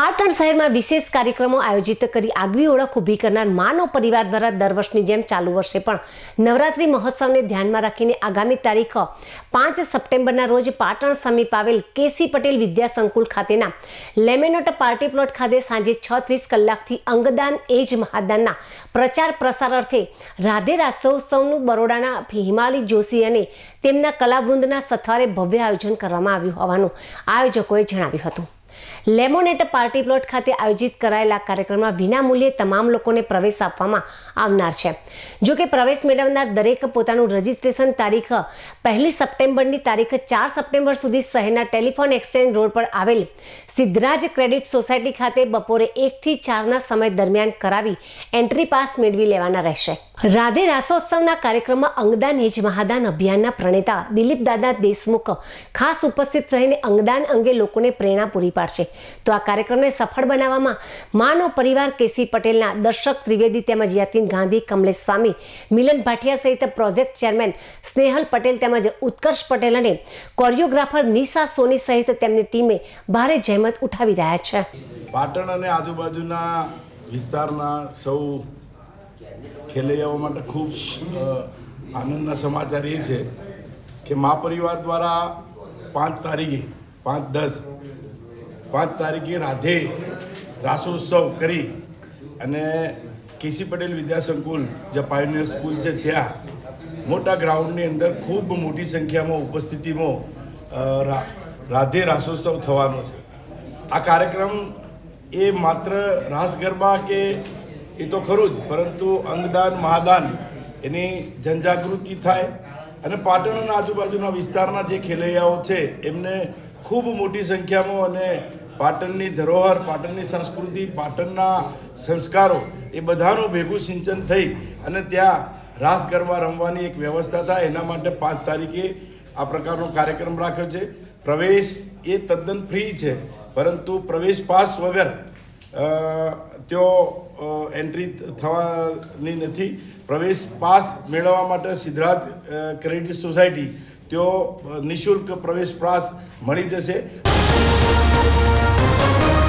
પાટણ શહેરમાં વિશેષ કાર્યક્રમો આયોજિત કરી આગવી ઓળખ ઊભી કરનાર માનવ પરિવાર દ્વારા દર વર્ષની જેમ ચાલુ વર્ષે પણ નવરાત્રિ મહોત્સવને ધ્યાનમાં રાખીને આગામી તારીખ પાંચ સપ્ટેમ્બરના રોજ પાટણ સમીપ આવેલ કેસી પટેલ વિદ્યા સંકુલ ખાતેના લેમેનોટ પાર્ટી પ્લોટ ખાતે સાંજે છ ત્રીસ કલાકથી અંગદાન એજ મહાદાનના પ્રચાર પ્રસાર અર્થે રાધે રાત્રોત્સવનું બરોડાના હિમાલી જોશી અને તેમના કલાવૃંદના સથવારે ભવ્ય આયોજન કરવામાં આવ્યું હોવાનું આયોજકોએ જણાવ્યું હતું. લેમોનેટ પાર્ટી પ્લોટ ખાતે આયોજિત કરાયેલા કાર્યક્રમમાં વિનામૂલ્યે તમામ લોકોને પ્રવેશ આપવામાં આવનાર છે. જો કે પ્રવેશ મેળવનાર દરેક પોતાનું રજિસ્ટ્રેશન તારીખ પહેલી સપ્ટેમ્બરની તારીખ ચાર સપ્ટેમ્બર સુધી શહેરના ટેલિફોન એક્સચેન્જ રોડ પર આવેલ સિદ્ધરાજ ક્રેડિટ સોસાયટી ખાતે બપોરે એકથી ચારના સમય દરમિયાન કરાવી એન્ટ્રી પાસ મેળવી લેવાના રહેશે. રાધે રાસોત્સવના કાર્યક્રમમાં અંગદાન હેજ મહાદાન અભિયાનના પ્રણેતા દિલીપ દાદા દેશમુખ ખાસ ઉપસ્થિત રહીને અંગદાન અંગે લોકોને પ્રેરણા પૂરી પાડશે. તો આ કાર્યક્રમને સફળ બનાવવામાં માનવ પરિવાર કેસી પટેલના દર્શક ત્રિવેદી તેમજ યતીન ગાંધી, કમલેશ સ્વામી, મિલન ભાટિયા સહિત પ્રોજેક્ટ ચેરમેન સ્નેહલ પટેલ તેમજ ઉત્કર્ષ પટેલ અને કોરિયોગ્રાફર નિશા સોની સહિત તેમની ટીમે ભારે જહેમત ઉઠાવી રહ્યા છે. પાટણ અને આજુબાજુના વિસ્તારના સૌ ખેલૈયાઓ માટે ખૂબ આનંદના સમાચાર એ છે કે મા પરિવાર દ્વારા પાંચ તારીખે, પાંચ દસ પાંચ તારીખે રાધે રાસોત્સવ કરી અને કેસી પટેલ વિદ્યા સંકુલ જે પાયોનિયર સ્કૂલ છે ત્યાં, મોટા ગ્રાઉન્ડની અંદર ખૂબ મોટી સંખ્યામાં ઉપસ્થિતિમાં રાધે રાસોત્સવ થવાનો છે. આ કાર્યક્રમ એ માત્ર રાસ ગરબા કે એ તો ખરું જ, પરંતુ અંગદાન, મહાદાન એની જનજાગૃતિ થાય અને પાટણ આજુબાજુના વિસ્તારના જે ખેલૈયાઓ છે, એમને ખૂબ મોટી સંખ્યામાં અને પાટણની ધરોહર, પાટણની સંસ્કૃતિ, પાટણના સંસ્કારો, એ બધાનું ભેગું સિંચન થઈ અને ત્યાં રાસ ગરબા રમવાની એક વ્યવસ્થા થાય, એના માટે પાંચ તારીખે આ પ્રકારનો કાર્યક્રમ રાખ્યો છે. પ્રવેશ એ તદ્દન ફ્રી છે, પરંતુ પ્રવેશ પાસ વગર ત્યો એન્ટ્રી થવાની નથી. પ્રવેશ પાસ મેળવવા માટે સિદ્ધરાજ ક્રેડિટ સોસાયટી તેઓ નિઃશુલ્ક પ્રવેશ પાસ મળી જશે. Thank you.